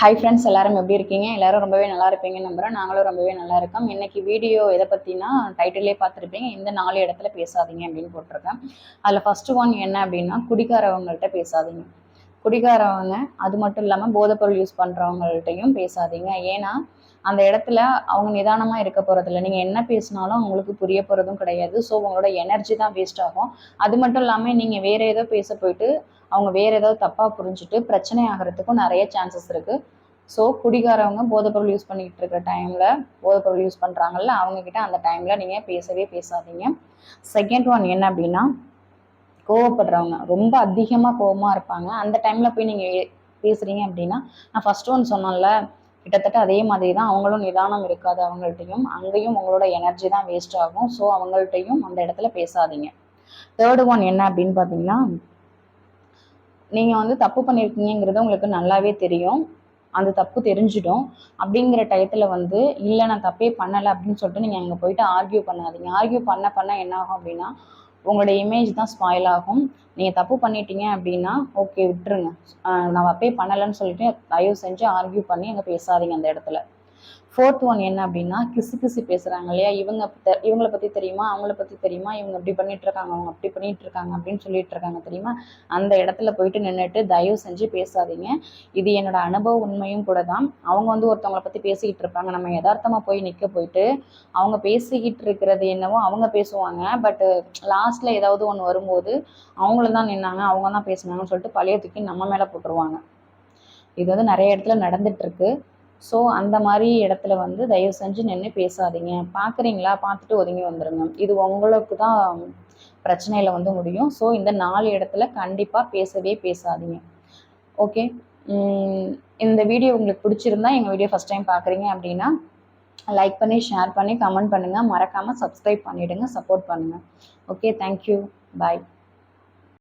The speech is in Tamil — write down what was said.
ஹை ஃப்ரெண்ட்ஸ் எல்லாரும் எப்படி இருக்கீங்க? எல்லாரும் ரொம்பவே நல்லா இருப்பீங்கன்னு நம்புறேன். நாங்களும் ரொம்பவே நல்லா இருக்கோம். இன்னைக்கு வீடியோ எதை பற்றினா டைட்டிலே பார்த்துருப்பீங்க. இந்த நாலு இடத்துல பேசாதீங்க அப்படின்னு போட்டிருக்கேன். அதில் ஃபர்ஸ்ட் ஒன் என்ன அப்படின்னா குடிக்காரவங்கள்ட்ட பேசாதீங்க. குடிக்காரவங்க அது மட்டும் இல்லாமல் போதைப்பொருள் யூஸ் பண்ணுறவங்கள்ட்டையும் பேசாதீங்க. ஏன்னா அந்த இடத்துல அவங்க நிதானமாக இருக்க போகிறதில்ல நீங்கள் என்ன பேசினாலும் அவங்களுக்கு புரிய போகிறதும் கிடையாது. ஸோ உங்களோட எனர்ஜி தான் வேஸ்ட் ஆகும். அது மட்டும் இல்லாமல் நீங்கள் வேறு ஏதோ பேச போயிட்டு அவங்க வேறு ஏதாவது தப்பாக புரிஞ்சுட்டு பிரச்சனை ஆகிறதுக்கும் நிறைய சான்சஸ் இருக்குது ஸோ குடிகாரவங்க போதைப்பொருள் யூஸ் பண்ணிக்கிட்டு இருக்கிற டைமில் போதைப்பொருள் யூஸ் பண்ணுறாங்கல்ல அவங்கக்கிட்ட அந்த டைமில் நீங்கள் பேசவே பேசாதீங்க. செகண்ட் ஒன் என்ன அப்படின்னா கோவப்படுறவங்க ரொம்ப அதிகமாக கோவமாக இருப்பாங்க. அந்த டைமில் போய் நீங்கள் பேசுகிறீங்க அப்படின்னா நான் ஃபஸ்ட் ஒன் சொன்னேன்ல கிட்டத்தட்ட அதே மாதிரி தான் அவங்களும் நிதானம் இருக்காது அவங்கள்ட்டையும். அங்கேயும் உங்களோட எனர்ஜி தான் வேஸ்ட் ஆகும். ஸோ அவங்கள்ட்டையும் அந்த இடத்துல பேசாதீங்க. தேர்டு ஒன் என்ன அப்படின்னு பார்த்தீங்கன்னா நீங்கள் வந்து தப்பு பண்ணியிருக்கீங்கிறது உங்களுக்கு நல்லாவே தெரியும். அந்த தப்பு தெரிஞ்சிடும். அப்படிங்கிற டயத்தில் வந்து இல்லை நான் தப்பே பண்ணலை அப்படின்னு சொல்லிட்டு நீங்கள் அங்கே போயிட்டு ஆர்கியூ பண்ணாதீங்க. ஆர்கியூ பண்ண பண்ண என்ன ஆகும் அப்படின்னா உங்களோட இமேஜ் தான் ஸ்பாயில் ஆகும். நீங்கள் தப்பு பண்ணிட்டீங்க அப்படின்னா ஓகே விட்டுருங்க. நான் தப்பே பண்ணலைன்னு சொல்லிட்டு தயவு செஞ்சு ஆர்கியூ பண்ணி அங்கே பேசாதீங்க அந்த இடத்துல. ஃபோர்த் ஒன் என்ன அப்படின்னா கிசு கிசு பேசுகிறாங்க இல்லையா? இவங்க இவங்கள பற்றி தெரியுமா? அவங்கள பற்றி தெரியுமா? இவங்க இப்படி பண்ணிட்டு இருக்காங்க அவங்க அப்படி பண்ணிட்டு இருக்காங்க அப்படின்னு சொல்லிட்டு இருக்காங்க தெரியுமா? அந்த இடத்துல போயிட்டு நின்றுட்டு தயவு செஞ்சு பேசாதீங்க. இது என்னோட அனுபவ உண்மையும் கூட தான். அவங்க வந்து ஒருத்தவங்களை பற்றி பேசிக்கிட்டு இருப்பாங்க. நம்ம யதார்த்தமாக போய் நிற்க போயிட்டு அவங்க பேசிக்கிட்டு இருக்கிறது என்னவோ அவங்க பேசுவாங்க. பட் லாஸ்ட்டில் ஏதாவது ஒன்று வரும்போது அவங்கள தான் நின்னாங்க அவங்க தான் பேசினாங்கன்னு சொல்லிட்டு பழைய தூக்கி நம்ம மேலே போட்டுருவாங்க. இது வந்து நிறைய இடத்துல நடந்துட்டுருக்கு ஸோ அந்த மாதிரி இடத்துல வந்து தயவு செஞ்சு நின்று பேசாதீங்க. பார்க்குறீங்களா பார்த்துட்டு ஒதுங்கி வந்துடுங்க இது உங்களுக்கு தான் பிரச்சனையில் வந்து முடியும். ஸோ இந்த நாலு இடத்துல கண்டிப்பாக பேசவே பேசாதீங்க. ஓகே இந்த வீடியோ உங்களுக்கு பிடிச்சிருந்தா எங்கள் வீடியோ ஃபஸ்ட் டைம் பார்க்குறீங்க அப்படின்னா லைக் பண்ணி ஷேர் பண்ணி கமெண்ட் பண்ணுங்கள் மறக்காமல் சப்ஸ்கிரைப் பண்ணிவிடுங்க சப்போர்ட் பண்ணுங்கள் ஓகே தேங்க்யூ பாய்